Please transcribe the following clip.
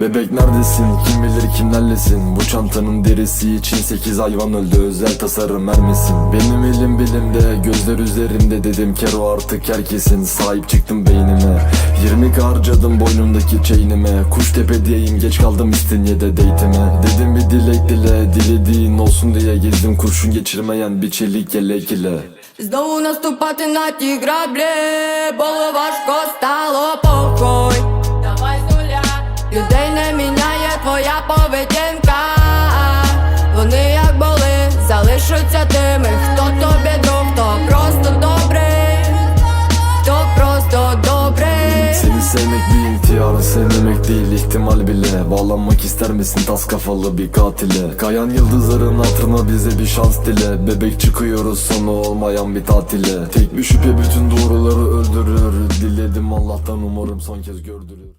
Bebek neredesin kim bilir kimlerlesin Bu çantanın derisi için 8 hayvan öldü Özel tasarım mermisin Benim elim bilimde gözler üzerinde Dedim kero artık herkesin Sahip çıktım beynime 20 harcadım boynumdaki chainime Kuş tepedeyim geç kaldım İstinye'de date'ime Dedim bir dilek dile dilediğin olsun diye Gezdim kurşun geçirmeyen bir çelik yelek ile Знову наступати на ті граблі, було важко, твоя поведінка. Вони як були, залишаться тими, хто тобі друг, хто просто добрий, хто просто добрий. Seni sevmek bir intihar sevmemek değil ihtimal bile Bağlanmak ister misin tas kafalı bir katile Kayan yıldızların hatırına bize bir şans dile Bebek çıkıyoruz sonu olmayan bir tatile Tek bir şüphe bütün doğruları öldürür Diledim Allah'tan umarım son kez gördürür